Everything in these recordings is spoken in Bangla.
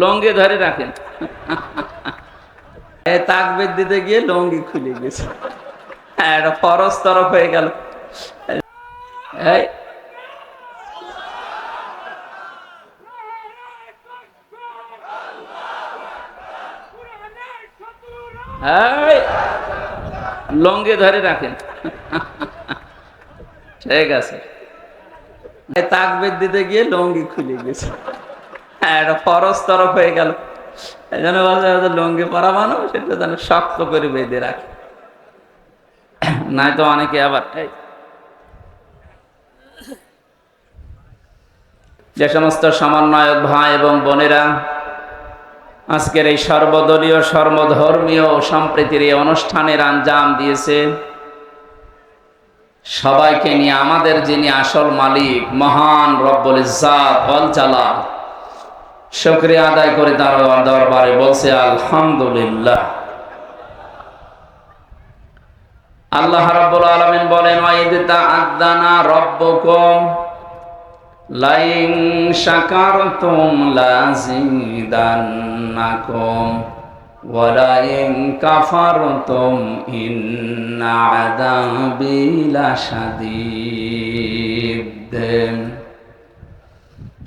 লঙ্গি ধরে রাখেন। এ তাকবির দিতে গিয়ে লঙ্গি খুলে গেছে। হ্যাঁ, এটা ফরজ তরফ হয়ে গেল। লঙ্গি ধরে রাখেন। ঠিক আছে। তাকবির দিতে গিয়ে লঙ্গি খুলে গেছে। হ্যাঁ এটা তরফ হয়ে গেল। লঙ্গি পরা সেটা যেন শক্ত করে বেঁধে রাখে। অনেকে আবার যে সমস্ত সমন্বয়ক ভাই এবং বোনেরা, আজকের এই সর্বদলীয়, সর্বধর্মীয় সম্প্রীতির এই অনুষ্ঠানের আঞ্জাম দিয়েছে। সবাইকে নিয়ে, আমাদের যিনি আসল মালিক, মহান ইজ্জাত, অল শুকরিয়া আদায় করে তার দরবারে, বলছে আলহামদুলিল্লাহ। আল্লাহ রাব্বুল আলামিন বলেন ওয়াইদ তাআদ্দানা রাব্বুকুম, লাইন শাকারতুম লাযিদান্নাকুম ওয়ালাইন কাফারতুম ইন্না আযাবি লাশাদীদ।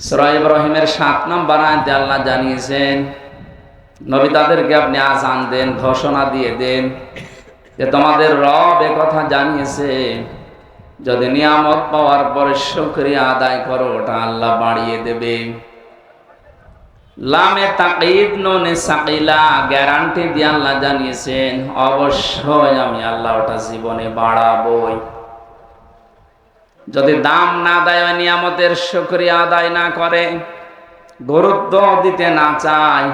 সূরা ইব্রাহিমের 7 নম্বর আয়াতে আল্লাহ জানিয়েছেন, নবী তাদেরকে আপনি আজান দেন, ঘোষণা দিয়ে দেন যে তোমাদের রব কথা জানিয়েছে, যদি নিয়ামত পাওয়ার পরে শুকরিয়া আদায় করো, ওটা আল্লাহ বাড়িয়ে দেবে। লামে তাকিদ সাকিলা, গ্যারান্টি দিয়ে আল্লাহ জানিয়েছেন, অবশ্যই আমি আল্লাহ ওটা জীবনে বাড়াবই। যদি দাম না দেয় নিয়ামতের শুকরিয়া আদায় না করে, গুরুত্ব দিতে না চায়,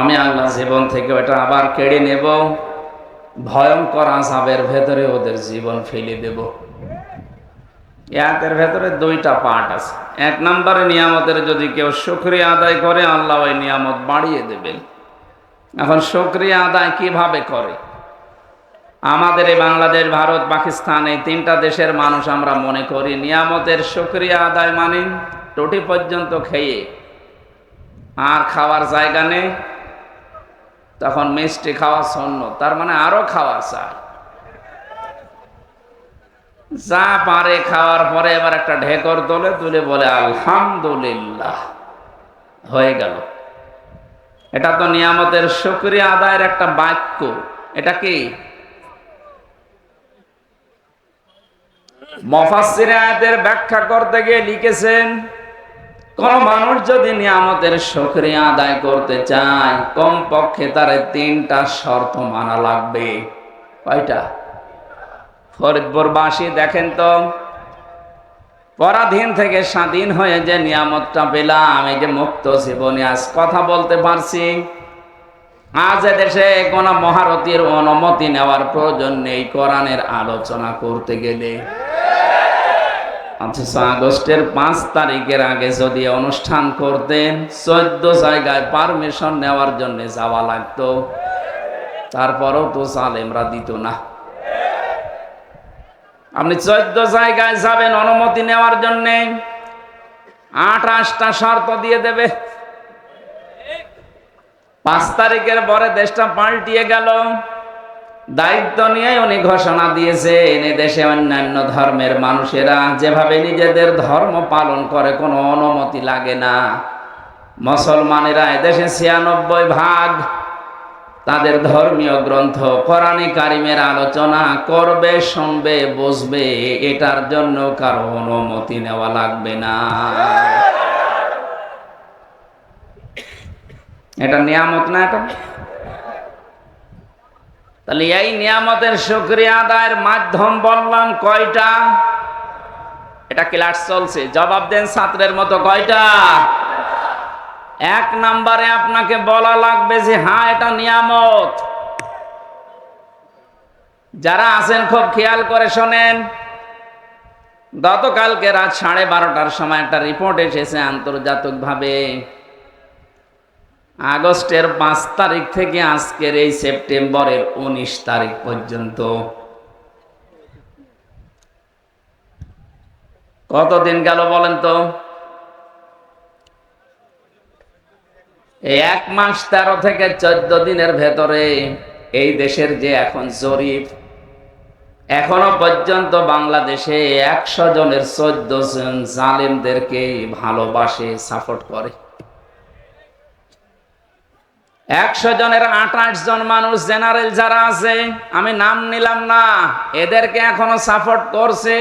আমি আল্লাহ জীবন থেকে ওটা আবার কেড়ে নেব, ভয়ঙ্কর আসাবের ভেতরে ওদের জীবন ফেলে দেব। একের ভেতরে দুইটা পার্ট আছে। এক নম্বরে নিয়ামতের যদি কেউ শুক্রিয়া আদায় করে, আল্লাহ ওই নিয়ামত বাড়িয়ে দেবেন। এখন শুক্রিয়া আদায় কীভাবে করে? আমাদের এই বাংলাদেশ, ভারত, পাকিস্তান এই তিনটা দেশের মানুষ আমরা মনে করি, নিয়ামতের শুক্রিয়া আদায় মানে টুটি পর্যন্ত খেয়ে আর খাওয়ার জায়গা নেই, তখন মিষ্টি খাওয়া শূন্য, তার মানে আরও খাওয়া চায় যা পারে খাওয়ার পরে এবার একটা ঢেকর তোলে, তুলে বলে, আলহামদুলিল্লাহ। হয়ে গেল। এটা তো নিয়ামতের শুক্রিয়া আদায়ের একটা বাক্য। এটা কি? মফাসির আয়াতের ব্যাখ্যা করতে গিয়ে লিখেছেন, কোন মানুষ যদি নিয়ামতের শুকরিয়া আদায় করতে চায় কম পক্ষে তার তিনটা শর্ত মানা লাগবে। কয়টা? ফরিদপুরবাসী দেখেন তো। পরাধীন থেকে স্বাধীন হয়ে যে নিয়ামতটা পেলাম, এই যে মুক্ত জীবনে আজ কথা বলতে পারছি। আজ দেশে কোন মহারথীর অনুমতি নেওয়ার প্রয়োজন নেই কোরআনের আলোচনা করতে গেলে। অথচ আগস্টের পাঁচ তারিখের আগে যদি অনুষ্ঠান করতেন, চোদ্দ জায়গায় পারমিশন নেওয়ার জন্য যাওয়া লাগতো। তারপরেও তো সালেমরা দিত না। আপনি চোদ্দ জায়গায় যাবেন অনুমতি নেওয়ার জন্য। আঠাশটা শর্ত দিয়ে দেবে। পাঁচ তারিখের পরে দেশটা পাল্টিয়ে গেল। দায়িত্ব নিয়ে উনি ঘোষণা দিয়েছেন দেশে অন্যান্য ধর্মের মানুষেরা যেভাবে নিজেদের ধর্ম পালন করে, কোনো অনুমতি লাগে না। মুসলমানেরা এদেশে ছিয়ানব্বই ভাগ তাদের ধর্মীয় গ্রন্থ, কোরআনে কারিমের আলোচনা করবে, শুনবে, বুঝবে, এটার জন্য কারও অনুমতি নেওয়া লাগবে না। এটা নিয়ামত না এটা? তাহলে এই নিয়ামতের শুক্রিয়া আদায়ের মাধ্যম বললাম কয়টা? এটা ক্লাস চলছে। জবাব দেন ছাত্রের মতো কয়টা? এক নাম্বারে আপনাকে বলা লাগবে যে হ্যাঁ এটা নিয়ামত। যারা আছেন, খুব খেয়াল করে শোনেন, গতকালকে রাত সাড়ে বারোটার সময় একটা রিপোর্ট এসেছে আন্তর্জাতিকভাবে। আগস্টের পাঁচ তারিখ থেকে আজকের এই সেপ্টেম্বরের উনিশ তারিখ পর্যন্ত। কতদিন গেল বলেন তো? এক মাস তেরো থেকে চোদ্দ দিনের ভেতরে এই দেশের যে এখন জরিপ, এখনও পর্যন্ত বাংলাদেশে একশো জনের চোদ্দ জন জালেমদেরকে ভালোবাসে, সাপোর্ট করে। একশো জনের আঠাশ জন মানুষ জেনারেল যারা আছে, আমি নাম নিলাম না, এদেরকে এখনও সাপোর্ট করছে।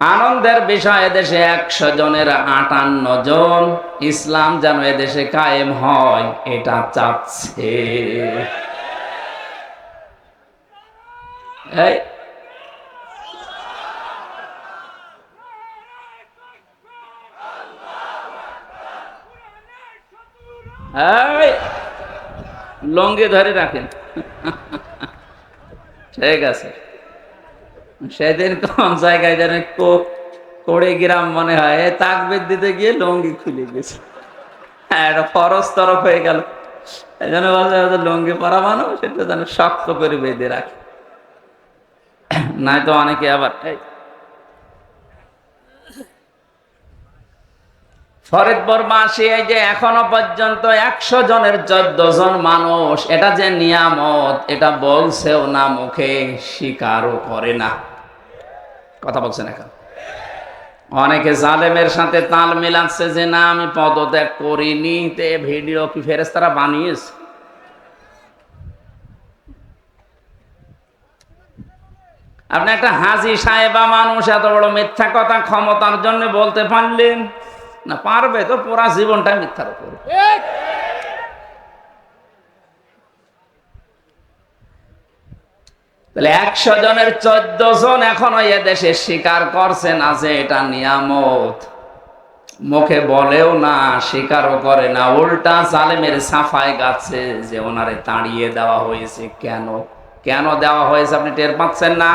আনন্দের বিষয় এদেশে একশো জনের আটান্ন জন। ইসলাম যেন এদেশে কায়েম হয়, এটা চাচ্ছে। লঙ্গি ধরে রাখেন। ঠিক আছে। সেদিন কোন জায়গায় যেন কোড়ে গ্রাম মনে হয় তাকবির দিতে গিয়ে লঙ্গি খুলে গেছে। হ্যাঁ, এটা ফরজ তরফ হয়ে গেল। এই জন্য লঙ্গি পরা সেটা যেন শক্ত করে বেঁধে রাখে। নাই তো অনেকে আবার এই। ফরিদপুর মাসি এই যে এখনও পর্যন্ত একশো জনের চোদ্দ জন মানুষ এটা যে নিয়ামত এটা বলছেও না মুখে স্বীকারও করে না। কথা বলছেন এখন। অনেকে জালেমের সাথে তাল মিলাচ্ছে যে, না, আমি পদত্যাগ করিনি। তে ভিডিও কি ফেরেস্তারা বানিয়েছে? আপনি একটা হাজি সাহেবা মানুষ, এত বড় মিথ্যা কথা ক্ষমতার জন্য বলতে পারলেন? না, পারবে তো, পুরা জীবনটা মিথ্যার উপর। তাহলে একশো জনের চোদ্দ জন এখনও এ দেশে স্বীকার করছে না যে এটা নিয়ামত। মুখে বলেও না, স্বীকারও করে না। উল্টা জালেমের সাফায় গাছে যে ওনারে তাড়িয়ে দেওয়া হয়েছে কেন? কেন দেওয়া হয়েছে আপনি টের পাচ্ছেন না?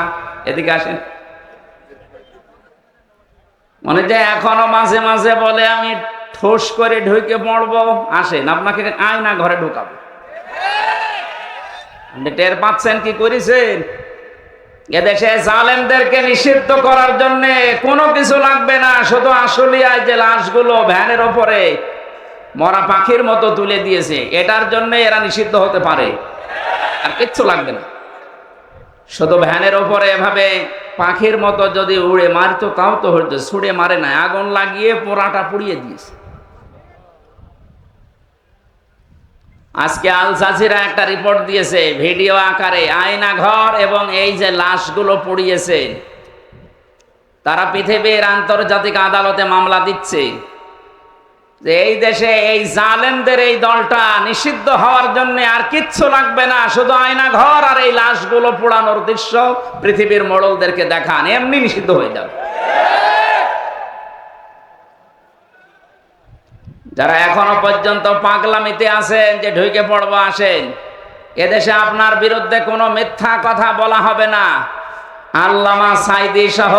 এদিকে আসেন। মনে যে এখনও মাঝে মাঝে বলে, আমি ঠোস করে ঢুকে পড়ব। আসেন, আপনাকে আয়না ঘরে ঢুকাবো। টের পাচ্ছেন কি করেছেন? এদেশে জালেমদেরকে নিষিদ্ধ করার জন্য কোনো কিছু লাগবে না, শুধু আসলিয়ায় যে লাশগুলো ভ্যানের ওপরে মরা পাখির মতো তুলে দিয়েছে, এটার জন্য এরা নিষিদ্ধ হতে পারে। আর কিচ্ছু লাগবে না। শুধু ভ্যানের ওপরে এভাবে পাখির মতো যদি উড়ে মারতো, তাও তো হইতো, ছুড়ে মারে না আগুন লাগিয়ে পোড়াটা পুড়িয়ে দিয়েছে। আজকে আল জাজিরা একটা রিপোর্ট দিয়েছে ভিডিও আকারে আয়না ঘর এবং এই যে লাশগুলো পুড়িয়েছে, তারা পৃথিবীর আন্তর্জাতিক আদালতে মামলা দিচ্ছে। যে এই দেশে এই জালেমদের এই দলটা নিষিদ্ধ হওয়ার জন্য আর কিচ্ছু লাগবে না, শুধু আয়না ঘর আর এই লাশগুলো পোড়ানোর দৃশ্য পৃথিবীর মোড়লদেরকে দেখান, এমনি নিষিদ্ধ হয়ে যাবে। যারা এখনও পর্যন্ত পাগলামিতে আছেন, যে ঢুকে পড়ব আসেন। এদেশে আপনার বিরুদ্ধে কোনো মিথ্যা কথা বলা হবে না। আল্লামা সাইদি সহ,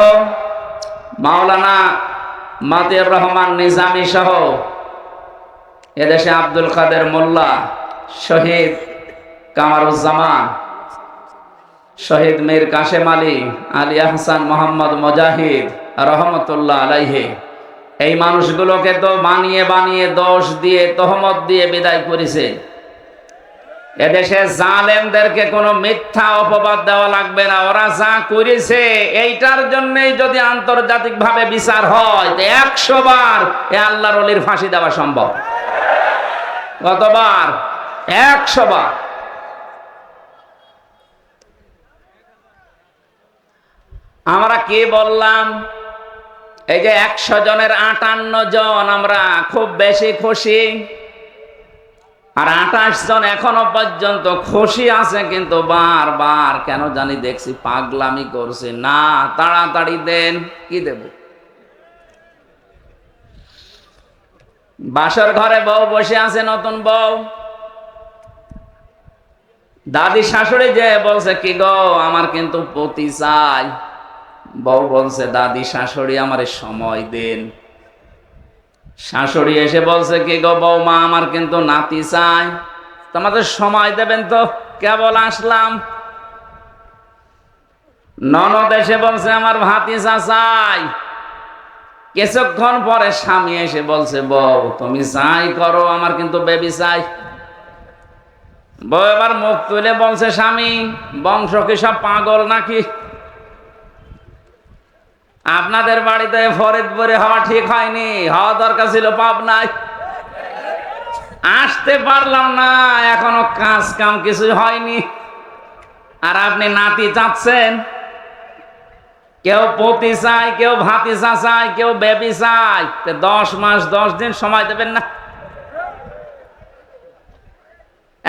মাওলানা মাতিউর রহমান নিজামি সহ, এদেশে আব্দুল কাদের মোল্লা, শহীদ কামারুজ্জামান, শহীদ মীর কাশেম আলী আলী আহসান মোহাম্মদ মুজাহিদ, রহমতুল্লাহ আলাইহে। এই মানুষগুলোকে তো বানিয়ে বানিয়ে দোষ দিয়ে, তহমত দিয়ে বিদায় করেছে। এদেশে জালেমদেরকে কোনো মিথ্যা অপবাদ দেওয়া লাগবে না। ওরা যা করেছে, এইটার জন্যই যদি আন্তর্জাতিক ভাবে বিচার হয় একশো বার এ আল্লাহর অলির ফাঁসি দেওয়া সম্ভব। কতবার? একশো বার। আমরা কে বললাম? এই যে একশো জনের আটান্ন জন, আমরা খুব বেশি খুশি। আর আঠাশ জন এখনও পর্যন্ত খুশি আছে, কিন্তু বারবার কেন জানি দেখছি পাগলামি করছে। না, তাড়াতাড়ি দেন, কি দেব? বাসর ঘরে বউ বসে আছে, নতুন বউ। দাদি শাশুড়ি যে বলছে, কি গো, আমার কিন্তু পতি চাই। বউ বলছে দাদি শাশুড়ি আমার সময় দেন। শাশুড়ি এসে বলছে, কি গো বৌমা, আমার কিন্তু নাতি চাই। তোমাদের সময় দেবেন তো, কেবল আসলাম। ননদ এসে বলছে, আমার ভাতিজা চাই। কিছুক্ষণ পরে স্বামী এসে বলছে, বউ, তুমি চাই করো, আমার কিন্তু বেবি চাই। বউ এবার মুখ তুলে বলছে, স্বামী, বংশ কি সব পাগল নাকি? আপনাদের বাড়িতে ফরিদপুরে হওয়া ঠিক হয়নি, হওয়া দরকার ছিল পাপ নাই আসতে পারলাম না, এখনও কাজ কাম কিছু হয়নি। আর আপনি নাতি চাচ্ছেন? কেউ পতি চায়, কেউ ভাতিসা চায় কেউ বেবি তো দশ মাস, দশ দিন সময় দেবেন না।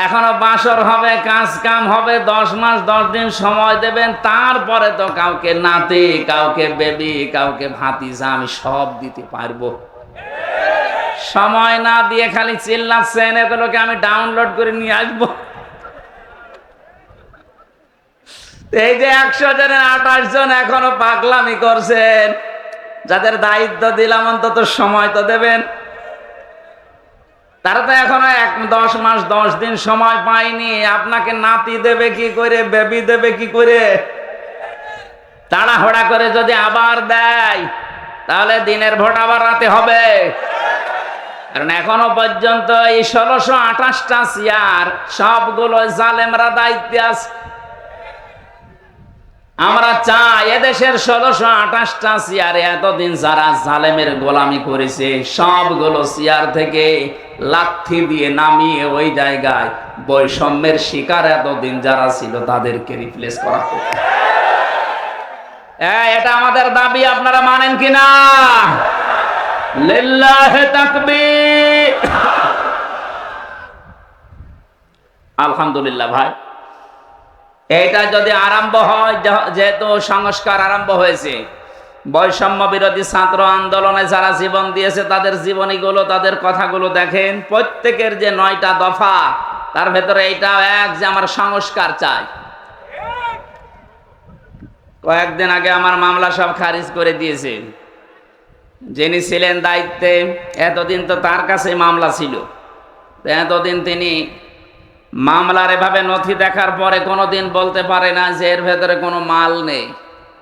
এখনও বাসর হবে, কাজ কাম হবে, দশ মাস, দশ দিন সময় দেবেন, তারপরে তো কাউকে নাতি, কাউকে বেবি, কাউকে ভাতিজা আমি সব দিতে পারব। সময় না দিয়ে খালি চিল্লাচ্ছেন এগুলোকে আমি ডাউনলোড করে নিয়ে আসব। এই যে একশো জনের আঠাশ জন এখনও পাগলামি করছেন, যাদের দায়িত্ব দিলাম, অন্তত সময় তো দেবেন। তারা তো এখনও এক দশ মাস, দশ দিন সময় পায়নি। আপনাকে নাতি দেবে কি করে, বেবি দেবে কি করে? তাড়াহড়া করে যদি আবার দেয়, তাহলে দিনের ভোট আবার রাতে হবে। কারণ এখনও পর্যন্ত এই ষোলোশো আঠাশটা চেয়ার সবগুলো জালেমরা দায়িত্বে আছে। আমরা চাই এদেশের ষোলোশো আঠাশটা চেয়ারে এতদিন যারা জালেমের গোলামি করেছে, সবগুলো চেয়ার থেকে লাথি দিয়ে নামিয়ে ওই জায়গায় বৈষম্যের শিকার এতদিন যারা ছিল, তাদেরকে রিপ্লেস করা এটা আমাদের দাবি, আপনারা মানেন কিনা? আলহামদুলিল্লাহ ভাই। এটা যদি আরম্ভ হয় যেহেতু সংস্কার আরম্ভ হয়েছে, বৈষম্য বিরোধী ছাত্র আন্দোলনে যারা জীবন দিয়েছে, তাদের জীবনীগুলো, তাদের কথাগুলো দেখেন, প্রত্যেকের যে নয়টা দফা, তার ভেতরে এইটাও এক যে আমার সংস্কার চাই। কয়েকদিন আগে আমার মামলা সব খারিজ করে দিয়েছে। যিনি ছিলেন দায়িত্বে, এতদিন তো তার কাছে মামলা ছিল। এতদিন তিনি মামলার এভাবে নথি দেখার পরে কোনোদিন বলতে পারে না যে এর ভেতরে কোনো মাল নেই।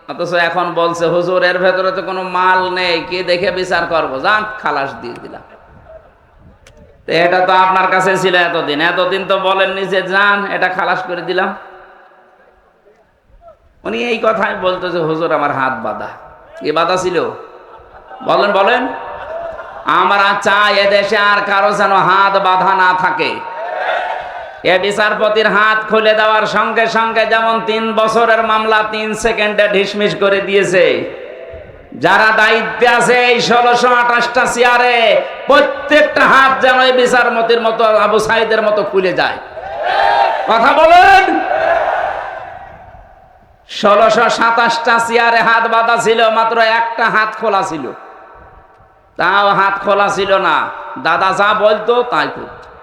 অথচ এখন বলছে, হুজুর, এর ভেতরে তো কোনো মাল নেই, কি দেখে বিচার করব? যান, খালাস দিয়ে দিলাম। এটা তো আপনার কাছে ছিল এতদিন। এতদিন তো বলেননি যে, যান, এটা খালাস করে দিলাম। উনি এই কথাই বলতো যে, হুজুর, আমার হাত বাঁধা। কি বাধা ছিল? বলেন বলেন। আমরা চাই এদেশে আর কারও যেন হাত বাঁধা না থাকে। এ বিচারপতির হাত খুলে দেওয়ার সঙ্গে সঙ্গে যেমন তিন বছরের মামলা তিন সেকেন্ডে ঢিসমিস করে দিয়েছে। যারা দায়িত্বে আছে এই ষোলোশো আঠাশটা চেয়ারে প্রত্যেকটা হাত যেন এই বিচারপতির মতো, আবু সাইদের মতো খুলে যায়। কথা বলেন! ষোলোশো সাতাশটা চেয়ারে হাত বাঁধা ছিল, মাত্র একটা হাত খোলা ছিল। তাও হাত খোলা ছিল না। দাদা যা বলতো তাই করতো।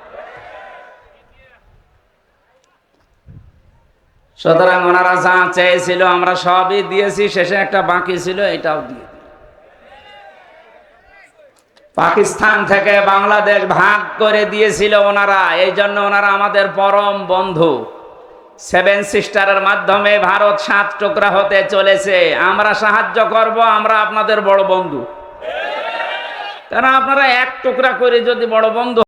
সুতরাং ওনারা যা চেয়েছিল আমরা সবই দিয়েছি, শেষে একটা বাকি ছিল, এটাও দিয়ে পাকিস্তান থেকে বাংলাদেশ ভাগ করে দিয়েছিল ওনারা এই জন্য ওনারা আমাদের পরম বন্ধু। সেভেন সিস্টারের মাধ্যমে ভারত সাত টুকরা হতে চলেছে। আমরা সাহায্য করব, আমরা আপনাদের বড় বন্ধু। কারণ আপনারা এক টুকরা করে যদি বড় বন্ধু